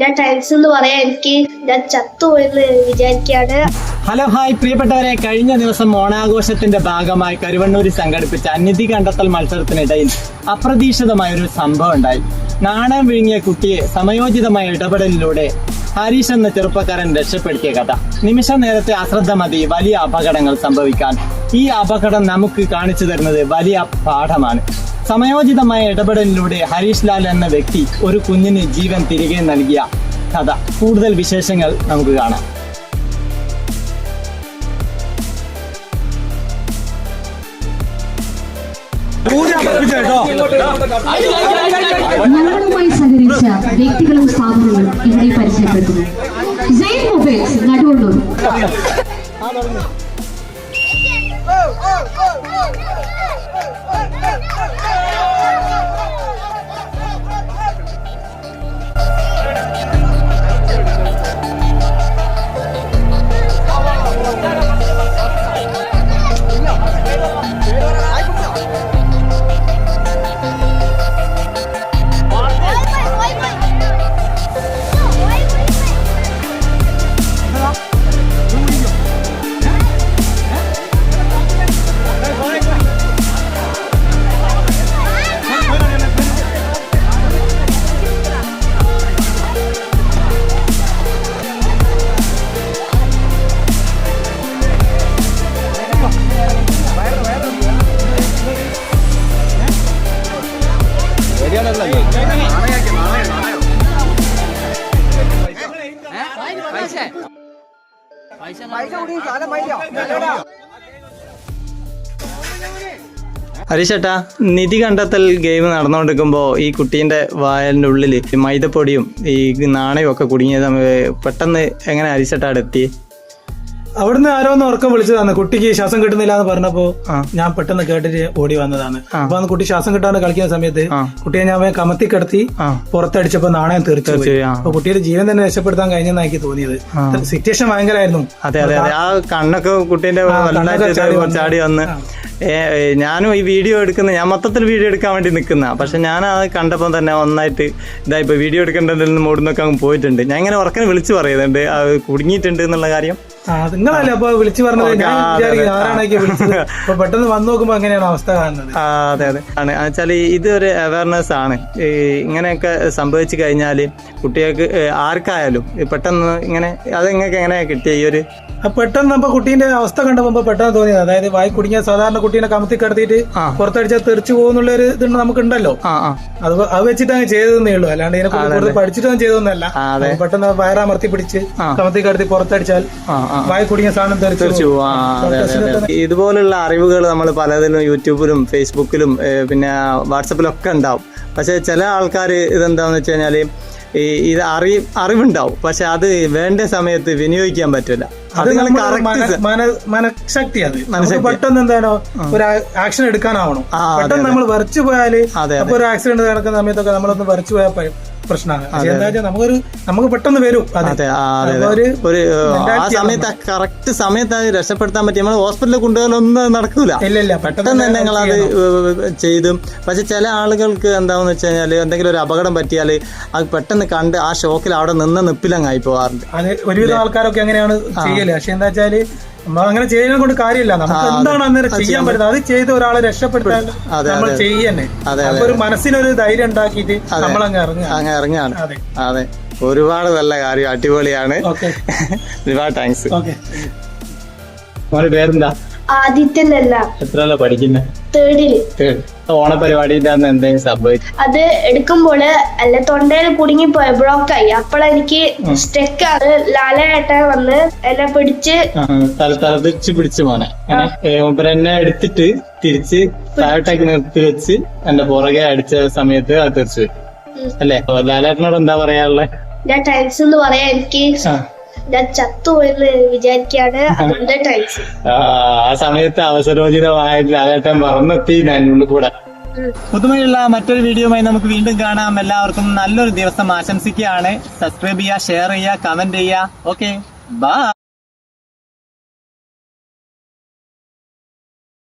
ഞാൻ ടൈൽസ് എന്ന് പറയാൻ എനിക്ക് ഞാൻ എന്ന് വിചാരിക്കാണ് ഹലോ ഹായ്. പ്രിയപ്പെട്ടവരെ കഴിഞ്ഞ ദിവസം ഓണാഘോഷത്തിന്റെ ഭാഗമായി കരുവണ്ണൂരിൽ സംഘടിപ്പിച്ച അനിധി കണ്ടെത്തൽ മത്സരത്തിനിടയിൽ അപ്രതീക്ഷിതമായ ഒരു സംഭവം ഉണ്ടായി. നാണം വിഴുങ്ങിയ കുട്ടിയെ സമയോചിതമായ ഇടപെടലിലൂടെ ഹരീഷ് എന്ന ചെറുപ്പക്കാരൻ രക്ഷപ്പെടുത്തിയ കഥ. നിമിഷ നേരത്തെ അശ്രദ്ധ മതി വലിയ അപകടങ്ങൾ സംഭവിക്കാൻ ഈ അപകടം നമുക്ക് കാണിച്ചു തരുന്നത് വലിയ പാഠമാണ്. സമയോചിതമായ ഇടപെടലിലൂടെ ഹരീഷ് ലാൽ എന്ന വ്യക്തി ഒരു കുഞ്ഞിന് ജീവൻ തിരികെ നൽകിയ കഥ. കൂടുതൽ വിശേഷങ്ങൾ നമുക്ക് കാണാം. ഞങ്ങളുമായി സഹകരിച്ച വ്യക്തികളും സ്ഥാപനങ്ങളും ഇവിടെ പരിചയപ്പെടുത്തുന്നു. മൊബൈൽസ് 二二。ഹരീഷേട്ടാ നിധി കണ്ടെത്തൽ ഗെയിം നടന്നുകൊണ്ടിരിക്കുമ്പോൾ ഈ കുട്ടീന്റെ വായലിന്റെ ഉള്ളിൽ മൈദപ്പൊടിയും ഈ നാണയവും ഒക്കെ കുടുങ്ങിയത് പെട്ടെന്ന് എങ്ങനെ ഹരിശേട്ടാ എത്തി? അവിടുന്ന് ആരോ ഒന്ന് ഉറക്കം വിളിച്ചതാണ് കുട്ടിക്ക് ശ്വാസം കിട്ടുന്നില്ല എന്ന് പറഞ്ഞപ്പോ. ഞാൻ പെട്ടെന്ന് കേട്ടിട്ട് ഓടി വന്നതാണ്. അപ്പൊ അന്ന് കുട്ടി ശ്വാസം കിട്ടാണ്ട് കളിക്കുന്ന സമയത്ത്. കുട്ടിയെ ഞാൻ കമത്തി കിടത്തി. പുറത്തടിച്ചപ്പോ നാണയം തീർച്ച. അപ്പൊ കുട്ടിയുടെ ജീവൻ തന്നെ രക്ഷപ്പെടുത്താൻ കഴിഞ്ഞെന്നാണ് എനിക്ക് തോന്നിയത്. സിറ്റുവേഷൻ ഭയങ്കരമായിരുന്നു അതെ അതെ ആ കണ്ണൊക്കെ ചാടി വന്ന്. ഞാനും ഈ വീഡിയോ എടുക്കുന്ന ഞാൻ മൊത്തത്തിൽ വീഡിയോ എടുക്കാൻ വേണ്ടി നിൽക്കുന്ന. പക്ഷെ ഞാൻ അത് കണ്ടപ്പോൾ തന്നെ ഒന്നായിട്ട് ഇതാ ഇപ്പോൾ വീഡിയോ എടുക്കേണ്ടതിൽ നിന്ന് മൂടുന്നൊക്കെ അങ്ങ് പോയിട്ടുണ്ട്. ഞാൻ ഇങ്ങനെ ഉറക്കനെ വിളിച്ചു പറയുന്നുണ്ട്. അത് കുടുങ്ങിയിട്ടുണ്ട് എന്നുള്ള കാര്യം. ആ നിങ്ങളല്ലേ അപ്പൊ വിളിച്ചു പറഞ്ഞത്? പെട്ടെന്ന് വന്നു നോക്കുമ്പോ എങ്ങനെയാണ് അവസ്ഥ കാണുന്നത്? അതെ അതെ. ആണ്. വെച്ചാൽ ഇതൊരു അവയർനെസ് ആണ്. ഇങ്ങനെയൊക്കെ സംഭവിച്ചു കഴിഞ്ഞാൽ കുട്ടികൾക്ക് ആർക്കായാലും പെട്ടെന്ന് ഇങ്ങനെ അത് നിങ്ങൾക്ക് എങ്ങനെയാ കിട്ടിയ ഈ ഒരു പെട്ടെന്ന് നമ്മൾ കുട്ടീന്റെ അവസ്ഥ കണ്ടപ്പോ പെട്ടെന്ന് തോന്നിയത്. അതായത് വായി കുടുങ്ങിയ സാധാരണ കുട്ടീനെ കമത്തി കടത്തിയിട്ട്. പുറത്തടിച്ചാൽ തെറിച്ചു പോകുന്നുള്ള ഒരു ഇത് നമുക്കുണ്ടല്ലോ. ആ ആ. അത് അത് വെച്ചിട്ട് അങ്ങ് ചെയ്തതെന്നേ ഉള്ളൂ. അല്ലാണ്ട് ഇതിനെ കൂടുതൽ പഠിച്ചിട്ടൊന്നും ചെയ്തൊന്നല്ല പെട്ടെന്ന് വയറ പെട്ടെന്ന് വയറമർത്തി പിടിച്ച്. കമത്തി കടത്തി പുറത്തടിച്ചാൽ വായി കുടുങ്ങിയ സാധനം തെറിച്ചു. ഇതുപോലുള്ള അറിവുകൾ നമ്മൾ പലതിലും യൂട്യൂബിലും ഫേസ്ബുക്കിലും പിന്നെ പിന്നെ വാട്സപ്പിലൊക്കെ ഉണ്ടാവും. പക്ഷെ ചില ആൾക്കാർ ഇതെന്താന്ന് വെച്ച് കഴിഞ്ഞാൽ ഈ ഇത് അറി അറിവുണ്ടാവും. പക്ഷെ അത് വേണ്ട സമയത്ത് വിനിയോഗിക്കാൻ പറ്റില്ല. അത് അത് മന- മന- മനഃശക്തി അത്. പെട്ടെന്ന് എന്താണോ ഒരു ആക്ഷൻ എടുക്കാനാവണം. പെട്ടെന്ന് നമ്മൾ വരച്ചു പോയാൽ അപ്പൊ ഒരു ആക്സിഡന്റ് നടക്കുന്ന സമയത്തൊക്കെ നമ്മളൊന്ന് വരച്ചു പോയാൽ പ്രശ്നമാണ്. എന്താ വെച്ചാൽ നമുക്കൊരു നമുക്ക് പെട്ടെന്ന് വരും. ഒരു ആ സമയത്ത് കറക്റ്റ് സമയത്ത് അത് രക്ഷപ്പെടുത്താൻ പറ്റി നമ്മൾ ഹോസ്പിറ്റലിൽ കൊണ്ടുപോകാനൊന്നും നടക്കൂല. പെട്ടെന്ന് തന്നെ ഞങ്ങൾ അത് ചെയ്തും. പക്ഷെ ചില ആളുകൾക്ക് എന്താണെന്ന് വെച്ച് കഴിഞ്ഞാൽ എന്തെങ്കിലും ഒരു അപകടം പറ്റിയാൽ അത് പെട്ടെന്ന് കണ്ട് ആ ഷോക്കിൽ അവിടെ നിന്ന് നിപ്പിലങ്ങായി പോകാറുണ്ട്. ഒരുവിധം ആൾക്കാരൊക്കെ അങ്ങനെയാണ് ചെയ്യൽ. പക്ഷെ എന്താ വെച്ചാൽ നമ്മൾ അങ്ങനെ ചെയ്യുന്നത് കൊണ്ട് കാര്യമില്ല. നമുക്ക് എന്താണ് അന്നേരം ചെയ്യാൻ പറ്റുന്നത്? അത് ചെയ്ത് ഒരാളെ രക്ഷപ്പെടുത്താൻ നമ്മൾ. ചെയ്യന്നെ. അതെ, അപ്പൊ ഒരു മനസ്സിനൊരു ധൈര്യം ഉണ്ടാക്കിയിട്ട് നമ്മൾ അങ്ങ് ഇറങ്ങുക അങ്ങ് ഇറങ്ങാണ് അതെ. ഒരുപാട് നല്ല കാര്യം. അടിപൊളിയാണ്. ഓക്കെ. ഒരുപാട് താങ്ക്സ് പേരെന്താ? ആദിത്യനല്ല. എത്ര പഠിക്കുന്നത് തേർഡിൽ ഓണപരിപാടിന്റെ അന്ന് എന്തെങ്കിലും സംഭവിച്ചു? അത് എടുക്കുമ്പോൾ അല്ല തൊണ്ടയിൽ കുടുങ്ങി ബ്ലോക്ക് ബ്ലോക്കായി അപ്പോഴെനിക്ക് സ്റ്റെക്ക് ആണ് ലാലേട്ടൻ വന്ന് എന്നെ പിടിച്ച് തലതിരിച്ച് പിടിച്ചു മോനെ. അങ്ങനെ എന്നെ എടുത്തിട്ട് തിരിച്ച് താഴോട്ടേക്ക് നിർത്തി വെച്ച് എന്റെ പുറകെ അടിച്ച സമയത്ത് അത് തിരിച്ചു പോയി. അല്ലേ? ലാലേട്ടനോട് എന്താ പറയാനുള്ളത് ഞാൻ ടൈൽസ് എന്ന് പറയാ. എനിക്ക് ഞാൻ ചത്തുപോയെന്ന് വിചാരിക്കാണ് അതുകൊണ്ട് ടൈൽസ് ആ സമയത്ത് അവസരോചിതമായിട്ട് പറന്നെത്തി ഉള്ളിൽ കൂടെ. പുതുമയുള്ള മറ്റൊരു വീഡിയോയുമായി നമുക്ക് വീണ്ടും കാണാം. എല്ലാവർക്കും നല്ലൊരു ദിവസം ആശംസിക്കുകയാണ്. സബ്സ്ക്രൈബ് ചെയ്യുക ഷെയർ ചെയ്യുക കമന്റ് ചെയ്യുക. Okay bye